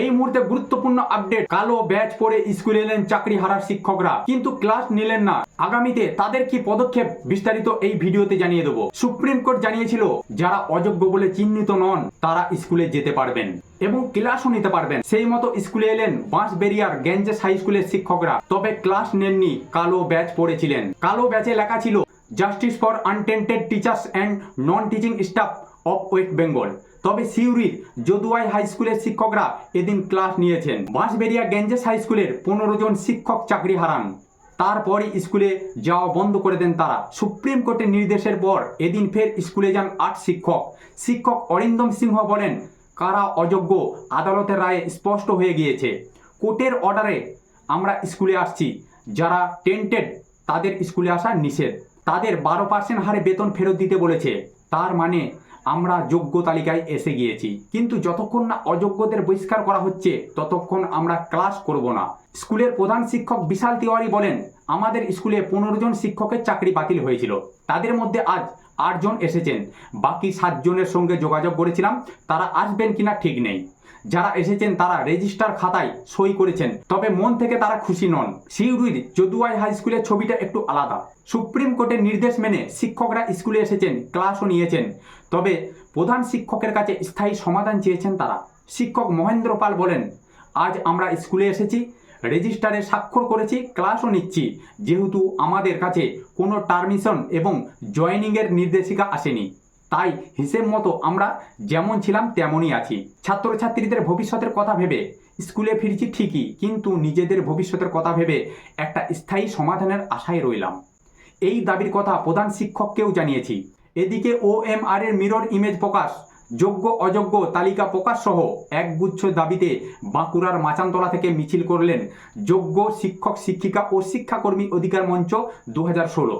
এই মুহূর্তে গুরুত্বপূর্ণ আপডেট কালো ব্যাচ পরে স্কুলে এলেন চাকরি হারার শিক্ষকরা। কিন্তু ক্লাস নিলেন না। আগামীতে তাদের কি পদক্ষেপ, বিস্তারিত এই ভিডিওতে জানিয়ে দেবো। সুপ্রিম কোর্ট জানিয়েছিল, যারা অযোগ্য বলে চিহ্নিত নন, তারা স্কুলে যেতে পারবেন এবং ক্লাসও নিতে পারবেন। সেই মতো স্কুলে এলেন বাঁশবেরিয়ার গ্যাঞ্জেস হাই স্কুলের শিক্ষকরা। তবে ক্লাস নেননি, কালো ব্যাচ পড়েছিলেন কালো ব্যাচে লেখা ছিল justice for untainted teachers and non teaching staff of West Bengal তবে সিউড়ির যদুয়াই হাই স্কুলের শিক্ষকরা এদিন ক্লাস নিয়েছেন। বাঁশবেরিয়া গেঞ্জেস হাই স্কুলের পনেরো জন শিক্ষক চাকরি হারান। তারপরই স্কুলে যাওয়া বন্ধ করে দেন তারা। সুপ্রিম কোর্টের নির্দেশের পর এদিন ফের স্কুলে যান আট শিক্ষক। শিক্ষক অরিন্দম সিংহ বলেন, কারা অযোগ্য আদালতের রায়ে স্পষ্ট হয়ে গিয়েছে। কোর্টের অর্ডারে আমরা স্কুলে আসছি। যারা টেন্টেড, তাদের স্কুলে আসা নিষেধ। তাদের বারো পার্সেন্ট হারে বেতন ফেরত দিতে বলেছে। তার মানে আমরা যোগ্য তালিকায় এসে গিয়েছি। কিন্তু যতক্ষণ না অযোগ্যদের বহিষ্কার করা হচ্ছে, ততক্ষণ আমরা ক্লাস করব না। স্কুলের প্রধান শিক্ষক বিশাল তিওয়ারি বলেন, আমাদের স্কুলে পনেরো জন শিক্ষকের চাকরি বাতিল হয়েছিল। তাদের মধ্যে আজ আটজন এসেছেন। বাকি সাতজনের সঙ্গে যোগাযোগ করেছিলাম। তারা আসবেন কিনা ঠিক নেই। যারা এসেছেন তারা রেজিস্টার খাতায় সই করেছেন। তবে মন থেকে তারা খুশি নন। সিউড়ির যদুয়াই হাই স্কুলের ছবিটা একটু আলাদা। সুপ্রিম কোর্টের নির্দেশ মেনে শিক্ষকরা স্কুলে এসেছেন, ক্লাসও নিয়েছেন। তবে প্রধান শিক্ষকের কাছে স্থায়ী সমাধান চেয়েছেন তারা। শিক্ষক মহেন্দ্র পাল বলেন, আজ আমরা স্কুলে এসেছি, রেজিস্টারে স্বাক্ষর করেছি, ক্লাসও নিচ্ছি। যেহেতু আমাদের কাছে কোনো টার্মিশন এবং জয়েনিংয়ের নির্দেশিকা আসেনি। তাই হিসেব মতো আমরা যেমন ছিলাম তেমনই আছি। ছাত্রছাত্রীদের ভবিষ্যতের কথা ভেবে স্কুলে ফিরছি ঠিকই, কিন্তু নিজেদের ভবিষ্যতের কথা ভেবে একটা স্থায়ী সমাধানের আশায় রইলাম। এই দাবির কথা প্রধান শিক্ষককেও জানিয়েছি। এদিকে ও এম আর এর মিরর ইমেজ প্রকাশ, যোগ্য অযোগ্য তালিকা প্রকাশ সহ একগুচ্ছ দাবিতে বাঁকুড়ার মাচানতলা থেকে মিছিল করলেন যোগ্য শিক্ষক, শিক্ষিকা ও শিক্ষাকর্মী অধিকার মঞ্চ দু হাজার ষোলো।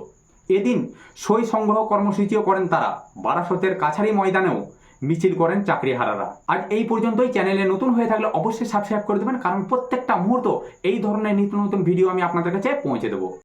এদিন সই সংগ্রহ কর্মসূচিও করেন তারা। বারাসতের কাছারি ময়দানেও মিছিল করেন চাকরিহারারা। আজ এই পর্যন্তই। চ্যানেলে নতুন হয়ে থাকলে অবশ্যই সাবস্ক্রাইব করে দেবেন, কারণ প্রত্যেকটা মুহূর্ত এই ধরনের নিত্য নতুন ভিডিও আমি আপনাদের কাছে পৌঁছে দেবো।